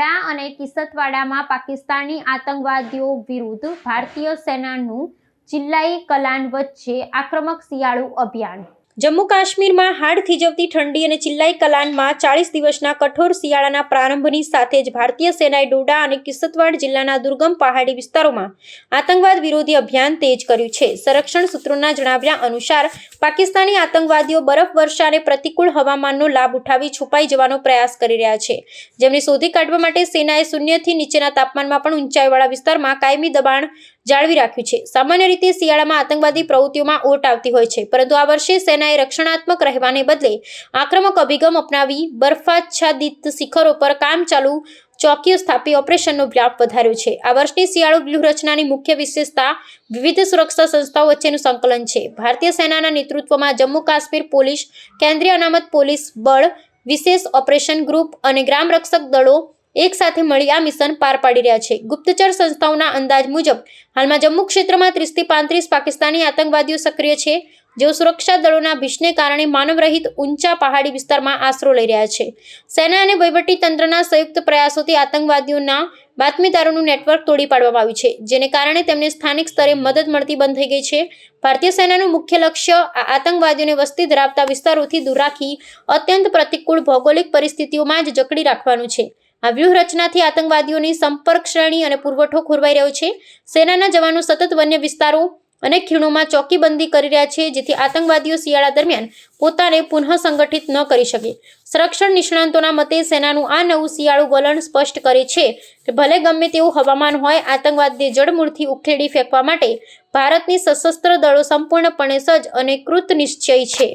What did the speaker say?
ડોડા અને કિસતવાડામાં પાકિસ્તાની આતંકવાદીઓ વિરુદ્ધ ભારતીય સેનાનું જિલ્લાઈ કલાન વચ્ચે આક્રમક શિયાળુ અભિયાન. જમ્મુ કાશ્મીરમાં હાડ થીજવતી ઠંડી અને ચિલ્લાઈ કલાનમાં ચાળીસ દિવસના કઠોર શિયાળાના પ્રારંભની સાથે જ ભારતીય સેનાએ ડોડા અને કિસતવાડ જિલ્લાના દુર્ગમ પહાડી વિસ્તારોમાં આતંકવાદ વિરોધી અભિયાન તેજ કર્યું છે. સંરક્ષણ સૂત્રોના જણાવ્યા અનુસાર પાકિસ્તાની આતંકવાદીઓ બરફ વર્ષા અને પ્રતિકૂળ હવામાનનો લાભ ઉઠાવી છુપાઈ જવાનો પ્રયાસ કરી રહ્યા છે. જેમને શોધી કાઢવા માટે સેનાએ શૂન્યથી નીચેના તાપમાનમાં પણ ઊંચાઈવાળા વિસ્તારમાં કાયમી દબાણ જાળવી રાખ્યું છે. સામાન્ય રીતે શિયાળામાં આતંકવાદી પ્રવૃત્તિઓમાં ઓટ આવતી હોય છે, પરંતુ આ વર્ષે સેનાએ રક્ષણાત્મક રહેવાને બદલે આક્રમક અભિગમ અપનાવી બરફાચ્છાદિત શિખરો પર કામ ચાલુ ચોકીઓ સ્થાપી ઓપરેશનનો વ્યાપ વધાર્યો છે. આ વર્ષની શિયાળુ વ્યૂહરચનાની મુખ્ય વિશેષતા વિવિધ સુરક્ષા સંસ્થાઓ વચ્ચેનું સંકલન છે. ભારતીય સેનાના નેતૃત્વમાં જમ્મુ કાશ્મીર પોલીસ, કેન્દ્રીય અનામત પોલીસ બળ, વિશેષ ઓપરેશન ગ્રુપ અને ગ્રામ રક્ષક દળો એક સાથે મળી આ મિશન પાર પાડી રહ્યા છે. ગુપ્તચર સંસ્થાઓના અંદાજ મુજબ, હાલમાં જમ્મુ ક્ષેત્રમાં ત્રીસથી પાંત્રીસ પાકિસ્તાની આતંકવાદીઓ સક્રિય છે. જેઓ સુરક્ષા દળોના ભીષને કારણે માનવરહિત ઊંચા પહાડી વિસ્તારમાં આશરો લઈ રહ્યા છે. સેના અને તંત્રના સંયુક્ત પ્રયાસોથી આતંકવાદીઓના બાતમીદારોનું નેટવર્ક તોડી પાડવામાં આવ્યું છે, જેને કારણે તેમને સ્થાનિક સ્તરે મદદ મળતી બંધ થઈ ગઈ છે. ભારતીય સેનાનું મુખ્ય લક્ષ્ય આ આતંકવાદીઓને વસ્તી ધરાવતા વિસ્તારોથી દૂર રાખી અત્યંત પ્રતિકૂળ ભૌગોલિક પરિસ્થિતિઓમાં જ જકડી રાખવાનું છે. આ વ્યૂહરચનાથી આતંકવાદીઓની સંપર્ક શ્રેણી અને પુરવઠો ખોરવાઈ રહ્યો છે. સેનાના જવાનો સતત વન્ય વિસ્તારો અને ખીણોમાં ચોકીબંધી કરી રહ્યા છે, જેથી આતંકવાદીઓ શિયાળા દરમિયાન પોતાને પુનઃ સંગઠિત ન કરી શકે. સંરક્ષણ નિષ્ણાંતોના મતે સેનાનું આ નવું શિયાળુ વલણ સ્પષ્ટ કરે છે કે ભલે ગમે તેવું હવામાન હોય આતંકવાદને જડમૂળથી ઉખેડી ફેંકવા માટે ભારતની સશસ્ત્ર દળો સંપૂર્ણપણે સજ્જ અને કૃત નિશ્ચય છે.